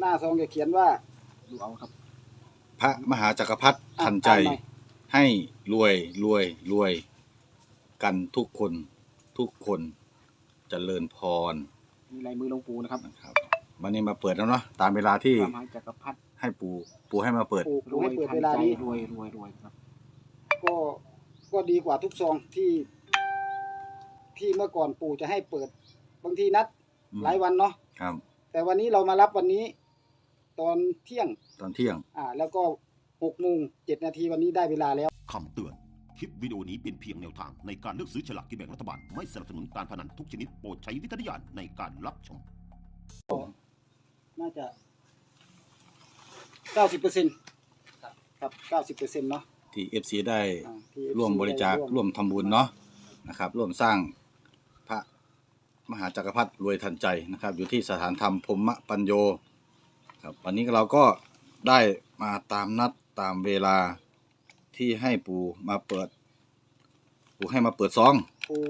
หน้าซองจะเขียนว่าดูเอาครับพระมหาจักรพรรดิอะทันใจตามหน่อยให้รวยรวยรวย กันทุกคนทุกคนเจริญพรมีลายมือหลวงปู่นะครับนะครับ วันนี้มาเปิดแล้วเนาะตามเวลาที่พระมหาจักรพรรดิให้ปูปูให้มาเปิดปู่รปู่วให้ยเปิดทันเวลาใจนี้ รวยรวยรวยครับ ก็ก็ดีกว่าทุกซองที่ ที่เมื่อก่อนปู่จะให้เปิด บางทีนัดอืม หลายวันเนาะครับ แต่วันนี้เรามารับวันนี้ ตอนเที่ยง ตอนเที่ยง อ่า แล้วก็หกโมงเจ็ดนาทีวันนี้ได้เวลาแล้ว คำเตือน คลิปวิดีโอนี้เป็นเพียงแนวทางในการเลือกซื้อฉลากกินแบ่งรัฐบาล ไม่สนับสนุนการพนันทุกชนิดโปรดใช้วิจารณญาณในการรับชม น่าจะเก้าสิบเปอร์เซ็นต์ครับเก้าสิบเปอร์เซ็นต์เนาะที่ FC ได้อ่าที่ร่วมบริจาคได้ร่วมทำบุญเนาะนะครับ ร่วมสร้างพระมหาจักรพรรดิรวยทันใจนะครับ อยู่ที่สถานธรรมพรหมปัญโย ครับวันนี้เราก็ได้มาตามนัดตามเวลาที่ให้ปู่มาเปิด ปู่ให้มาเปิดซองปู่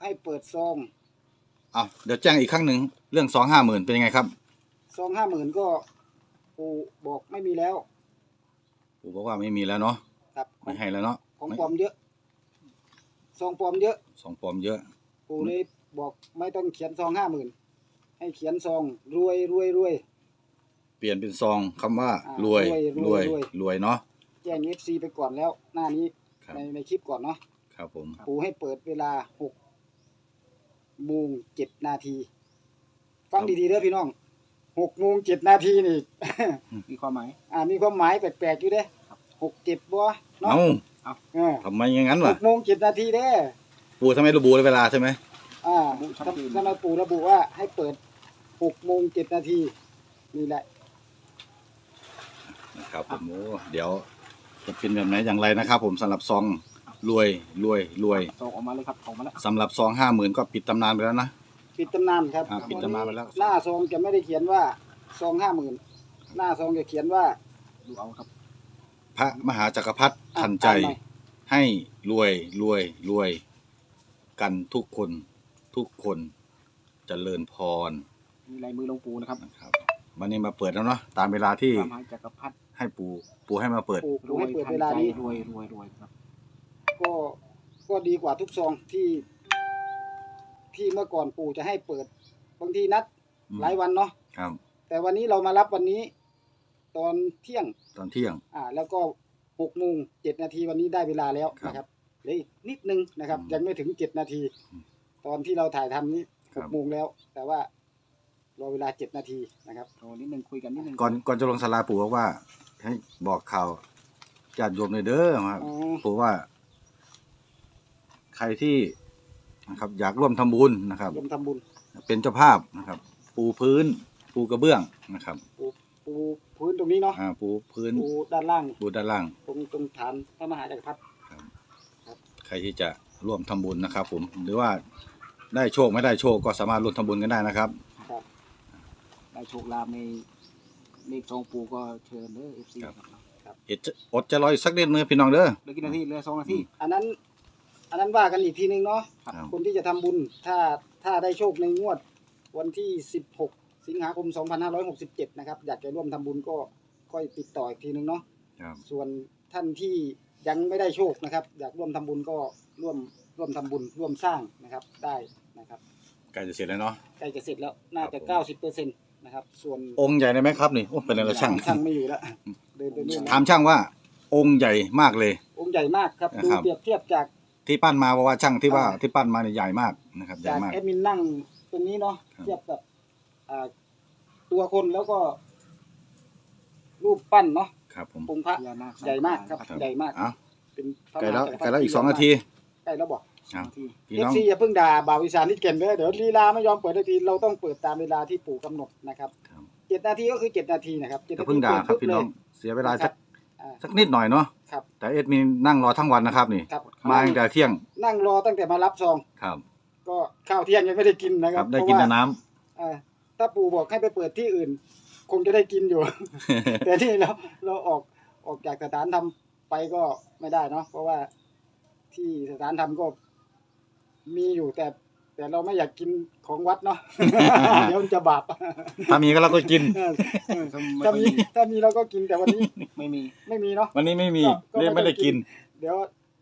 ให้เปิดซองอะเดี๋ยวแจ้งอีกครั้งหนึ่งเรื่องซองห้าหมื่นเป็นยังไงครับ ซองห้าหมื่นก็ปู่บอกไม่มีแล้ว ปู่บอกว่าไม่มีแล้วเนาะครับขอไม่งให้แล้วเนาะของไม่ปลอมเยอะซองปลอมเยอะซองปลอมเยอะปู่เลยบอกไม่ต้องเขียนซองห้าหมื่นให้เขียนซองรวยรวยรวย เปลี่ยนเป็นซองคำว่า อ่ารรวยรวยรวยรวย รวยเนาะ แจ้งเอฟซีไปก่อนแล้วหน้านี้ครับ ในในคลิปก่อนเนาะครับผม ปู่ให้เปิดเวลาหกโมงเจ็ดนาที ฟังดีๆเด้อพี่น้องหกโมงเจ็ดนาทีนี่ มีความหมาย อ่ามีความหมายแปลกๆอยู่เด้หกเจ็ดบัวเนาะเอ้าเออทำไมอย่างนั้นหล่ะ กโมงเจ็ดนาทีเด้ปู่ทำไมระบุเวลาใช่ไหมอ่าทำทำไมปู่ระบุว่าให้เปิดหกโมงเจ็ดนาทีนี่แหละนะ ครับผมโอ้เดี๋ยวจะเป็นแบบไหนอย่างไรนะครับ ผมสำหรับซองรวยรวยรวยซองออกมาเลยครับออกมาแล้วสำหรับซองห้าหมื่นก็ปิดตำนานไปแล้วนะ ปิดตำนานครับอ่าปิดตำนานไปแล้ว หน้าซองจะไม่ได้เขียนว่าซองห้าหมื่นหน้าซองจะเขียนว่าดูเอาครับพระมหาจักรพรรดิอะทันใจตามหน่อยให้รวยรวยรวย กันทุกคนทุกคนเจริญพรมีลายมือหลวงปู่นะครับนะครับวันนี้มาเปิดแล้วเนาะตามเวลาที่พระมหาจักรพรรดิ ให้ปู่ปู่ให้มาเปิด ปู่รปู่วให้ยเปิดทันเวลาใจนี้ รวยรวยรวยครับ ก็ก็ดีกว่าทุกซองที่ ที่เมื่อก่อนปู่จะให้เปิด บางทีนัดอืม หลายวันเนาะครับ แต่วันนี้เรามารับวันนี้ ตอนเที่ยง ตอนเที่ยง อ่า แล้วก็หกโมงเจ็ดนาทีวันนี้ได้เวลาแล้วครับนะครับเหลืออีกนิดนึงนะครับ อืมยังไม่ถึงเจ็ดนาที อืมตอนที่เราถ่ายทำนี้ครัหบกโมงแล้ว แต่ว่ารอเวลาเจ็ดนาทีนะครับ โทรนิดนึงคุยกันนิดนึงก่อนก่อนจะลงสลาปู่บอกว่า ให้บอกข่าวญาติโยมเลยเด้อครับอ๋อปู่ว่า ใครที่นะครับ อยากร่วมทำบุญนะครับ รวมทำบุญเป็นเจ้าภาพนะครับ ปูพื้น ปูกระเบื้องนะครับปูปูพื้นตรงนี้เนาะอ่าปูพื้นปูด้านล่างปูด้านล่าง ตรงตรงฐานพระมหาจักรพรรดิใครที่จะร่วมทำบุญนะครับ ผมหรือว่าได้โชคไม่ได้โชคก็สามารถร่วมทำบุญกันได้นะครับครับได้โชคลาภใน เลขซองปู่ก็เชิญเด้อเอฟซีครับครับ เอ็ดจะอดจะรออีกสักนิดนึงพี่น้องเด้อ เหลือกี่นาทีเหลือสองนาทีอันนั้น อันนั้นว่ากันอีกทีนึงเนาะครับครับ คนที่จะทำบุญถ้าถ้าได้โชคในงวด วันที่ 16 สิงหาคม 2567 นะครับ อยากจะร่วมทำบุญก็ค่อยติดต่ออีกทีนึงเนาะครับ ส่วนท่านที่ยังไม่ได้โชคนะครับ อยากร่วมทำบุญก็ร่วมร่วมทำบุญร่วมสร้างนะครับได้นะครับใกล้จะเสร็จแล้วเนาะ ใกล้จะเสร็จแล้วน่าจะ ครับผม 90%นะครับ ส่วนองค์ใหญ่ได้ไหมครับนี่โอ้เป็นอะไรละช่างช่างไม่อยู่แล้วเดินไปนู่นถามช่างว่า องค์ใหญ่มากเลย องค์ใหญ่มากครับนะดูครับเปรียบเทียบจากที่ปั้นมาเพราะว่าช่างที่ว่าอ่าที่ปั้นมาเนี่ยใหญ่มากนะครับใหญ่จากมากแอดมินนั่งตรงนี้เนาะครับเทียบกับอ่าตัวคนแล้วก็ รูปปั้นเนาะครับผมองค์พระพญานาคใหญ่มากครับครับใหญ่มากเอ้าเป็นพระใกล้แล้วมหาใกล้แล้วอีกจัสองนาทีใกล้แล้วบอก สองนาทีพี่เอฟน้อง ซีอย่าเพิ่งด่าบ่าวอีสานนี่เก่งเด้อเดี๋ยวลีลาไม่ยอมเปิดนาทีเราต้องเปิดตามเวลาที่ปู่กำหนดนะครับครับ เจ็ดนาทีก็คือเจ็ดนาทีนะครับจ็อย่านาทีเพิ่งด่าครับเปิพี่น้องปุ๊เสียเวลาเลยสักอ่า สักนิดหน่อยเนาะครับ แต่เอ็ดมีนั่งรอทั้งวันนะครับนี่ ครับมาตั้งแต่เที่ยงนั่งรอตั้งแต่มารับซอง ครับก็ข้าวเที่ยงยังไม่ได้กินนะคครัรับบได้เพราะกินแต่ว่าน้อ่าถ้าปู่บอกให้ไปเปิดที่อื่น คงจะได้กินอยู่ำแต่ที่เราเราออกออกจากสถานทำไปก็ไม่ได้เนาะเพราะว่าที่สถานทำก็ มีอยู่แต่ แต่เราไม่อยากกินของวัดเนาะ เดี๋ยวมันจะบาปถ้ามีก็เราก็กินเออเออก็ไม่ถ้าค่อยมีมีถ้ามีเราก็กินแต่วันนี้ไม่มี ไม่มีเนาะวันนี้ไม่มีก็ก็เรียกไม่ได้กิน เดี๋ยว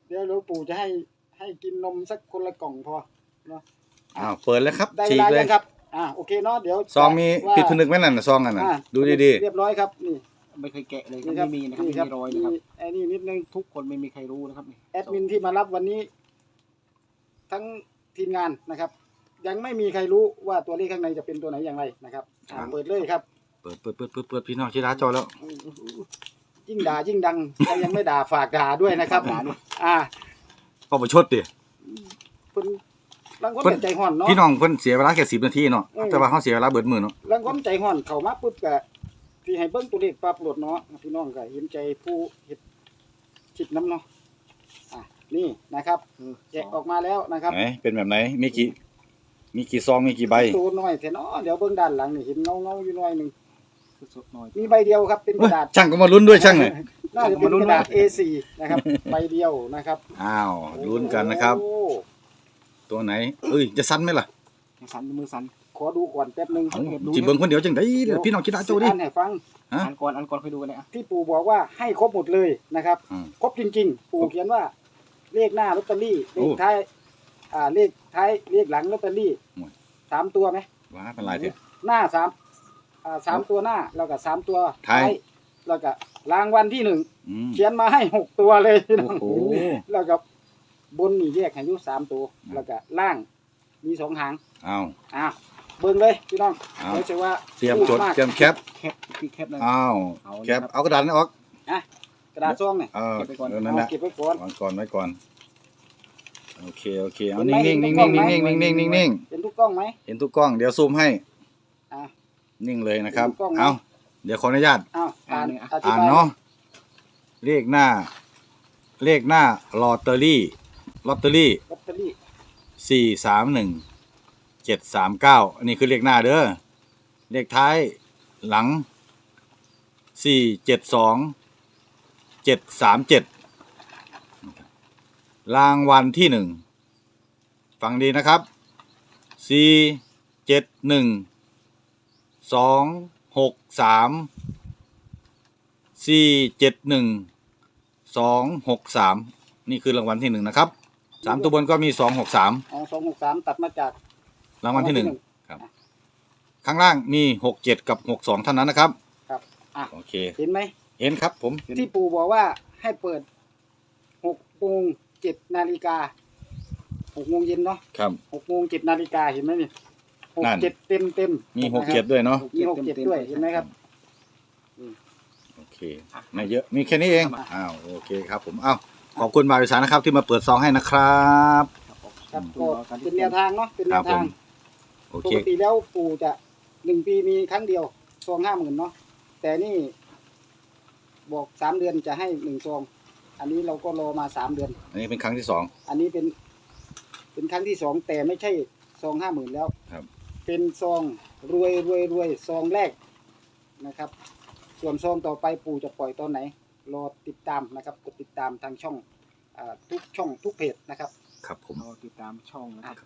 เดี๋ยวหลวงปู่จะให้ให้กินนมสักคนละกล่องพออ้าวเปิดแล้วครับได้เวฉีกลาเลยัยงครับ อ่าโอเคเนาะเดี๋ยวซองมีว่าปิดผนึกไหมนั่นน่ะซองอันน่ะอ่าดูดีเรียบร้อยครับนี่ไม่เคยแกะเลยนี่ไม่มีนะครับไม่มีรอยนะครับมีไอ้นี่นิดนึงทุกคนไม่มีใครรู้นะครับนี่แอดมินที่มารับวันนี้ ทั้งทีมงานนะครับ ยังไม่มีใครรู้ว่าตัวเลขข้างในจะเป็นตัวไหนอย่างไรนะครับอ่าเปิดเลยครับๆเปิดเปิดเปิดเปิดเปิดพี่น้องชิดาจอแล้ว ยิ่งด่ายิ่งดังใครยังไม่ด่าฝากด่าด้วยนะครับด่าด้วย อ่าก็ประชดดิเพิ่นบางคนเพิ่น ก็ใจห่อนเนาะ พี่น้องเพิ่นเสียเวลาแค่สิบนาทีเนาะอืม แต่ว่าเขาเสียเวลาเบิดมือเนาะบางคนใจห่อนเข้ามาปุ๊บก็ที่ให้เบิ่งตัวเลขปรับโหลดเนาะพี่น้องก็เห็นใจผู้เฮ็ดคิดน้ำเนาะอะ นี่นะครับคือแกะออกมาแล้วนะครับไหนเป็นแบบไหนมีกี่มีกี่ซองมีกี่ใบตัวน้อยแท้เนาะเดี๋ยวเบิ่งด้านหลังนี่เห็นเงาเงาๆอยู่หน่อยหนึงคือสดหน่อยมีใบเดียวครับเป็นกระดาษช่างก็มาลุ้นด้วยช่างหน่อยน่าจะเป็นกระดาษ A4 นะครับใบเดียวนะครับอ้าวลุ้นกันนะครับโอ้ตัวไหน เอ้ยจะสั้นไหมล่ะยังสั่นมือสั่นขอดูก่อนแป๊บหนึงเอาจิเบิ่งคนเดียวจังไดเดี๋ยวพี่น้องชิดาโจดิอ่านให้ฟังฮะอันก่อนอันก่อนค่อยดูกันเลยอะที่ปู่บอกว่าให้ครบหมดเลยนะครับอืมครบจริง ๆ ปู่เขียนว่า เลขหน้าลอตเตอรี่เลโอ้ขท้ายอ่าเลขท้ายเลขหลังลอตเตอรี่โอ้ย สามตัวไหมว้าเป็นไรเถอะ หน้าสามอ่าสามตัวหน้าแล้วก็สามตัวท้ายแล้วก็รางวัลที่หนึ่งอืมเขียนมาให้หกตัวเลยพี่น้อง โอ้โห แล้วก็บนนี่แยกให้อยุสามตัวอืมแล้วก็ล่างมีสองหางเอาอะเบิ่งเลยพี่น้องเอาเดี๋ยวจะว่าเตรียมจดพูากเตรียมแคปแคปพี่แคปเลยอ้าวเอาแคปนะครับ เอากระดาษนั้นออกกระ ดาษซองเนี่ยเออเก็บไปก่อนเดี๋ยวนั่นเอาแหละเก็บไว้ก่อน วางก่อนไว้ก่อน โอเคโอเคเอาเห็นไหมนิ่งๆนิ่งเห็นๆทุกกล้นิ่องงไหมๆนิ่งๆนิ่งๆนิ่งเห็นทุกกล้องไหมๆเห็นทุกกล้องเดี๋ยวซูมให้อะนิ่งเลยนะครับ เห็นทุกกล้องไหม เอาเดี๋ยวขออนุญาตอ้าวอ่านอธิอ่านบายเนาะเลขหน้า เลขหน้าลอตเตอรี่ลอตเตอรี่ลอตเตอรี่สี่สามหนึ่งเจ็ดสามเก้าอันนี้คือเลขหน้าเด้อเลขท้ายหลังสี่เจ็ดสอง เจ็ดสามเจ็ดรางวัลที่หนึ่งฟังดีนะครับสี่เจ็ดหนึ่งสองหกสามสี่เจ็ดหนึ่งสองหกสามนี่คือรางวัลที่หนึ่งนะครับสามตัวบนก็มีสองหกสามอ๋อสองหกสามตัดมาจากรางวัลที่หนึ่งข้างล่างมีหกเจ็ดกับหกสองเท่านั้นนะครับ ครับอะโอเค เห็นไหม เห็นครับผมที่ปู่บอกว่าให้เปิดหกโมงเจ็ดนาฬิกาหกโมงเย็นเนาะครับ หกโมงเจ็ดนาฬิกาเห็นไหมนี่หกนั่น เจ็ดเต็มเต็มมีหกเจ็ดด้วยเนาะมีหกเจ็ดด้วยเห็นไหมครับโอเคไม่เยอะมีแค่นี้เองอ้าวโอเคครับผมอ้าวขอบคุณบาริสานะครับ ที่มาเปิดซองให้นะครับ ครับผมครับดูก็เอาการที่เป็นแนวทางเนาะเป็นแนครับวผทางมโอปเค กติแล้วปู่จะหนึ่งปีมีครั้งเดียวซองห้าหมื่นเนาะแต่นี่ บอกสามเดือนจะให้หนึ่งซอง อันนี้เราก็รอมาสามเดือน อันนี้เป็นครั้งที่สองอันนี้เป็น เป็นครั้งที่สองแต่ไม่ใช่ซองห้าหมื่นแล้ว ครับ เป็นซองรวยรวยรวยซองแรกนะครับ ส่วนซองต่อไปปู่จะปล่อยตอนไหน รอติดตามนะครับกดติดตามทางช่องอาทุกช่องทุกเพจนะครับ ครับผมเราติดตามช่องนะครับ